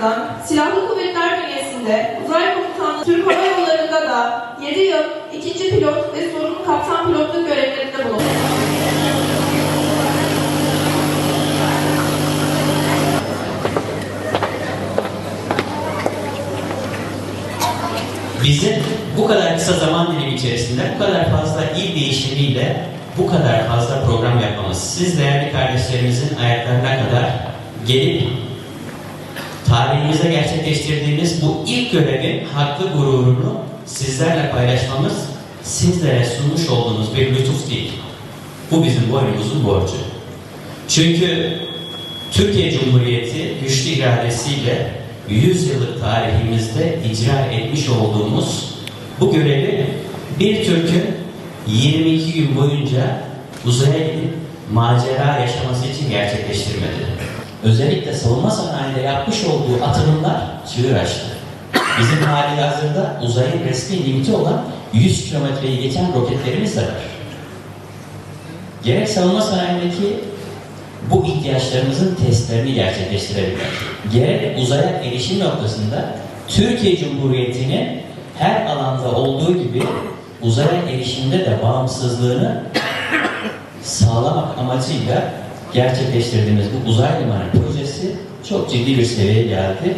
tarafından Silahlı Kuvvetler bünyesinde Uzay Komutanlığı Türk Hava Yolları'nda da 7 yıl ikinci pilot ve sorumlu kaptan pilotluk görevlerinde bulundu. Bize bu kadar kısa zaman dilimi içerisinde bu kadar fazla il değişimiyle bu kadar fazla program yapmamız siz değerli kardeşlerimizin ayaklarına kadar gelip tarihimize gerçekleştirdiğimiz bu ilk görevin hakkı gururunu sizlerle paylaşmamız sizlere sunmuş olduğunuz bir lütuf değil. Bu bizim boynumuzun borcu. Çünkü Türkiye Cumhuriyeti güçlü iradesiyle 100 yıllık tarihimizde icra etmiş olduğumuz bu görevi bir Türk'ün 22 gün boyunca uzaya gidip macera yaşaması için gerçekleştirmedi. Özellikle savunma sanayinde yapmış olduğu atılımlar çığır açtı. Bizim hali hazırda uzayın resmi limiti olan 100 kilometreyi geçen roketlerimiz de var. Gerek savunma sanayindeki bu ihtiyaçlarımızın testlerini gerçekleştirebilmek. Gerek uzaya erişim noktasında Türkiye Cumhuriyeti'nin her alanda olduğu gibi uzaya erişimde de bağımsızlığını sağlamak amacıyla gerçekleştirdiğimiz bu uzay limanı projesi çok ciddi bir seviyeye geldi.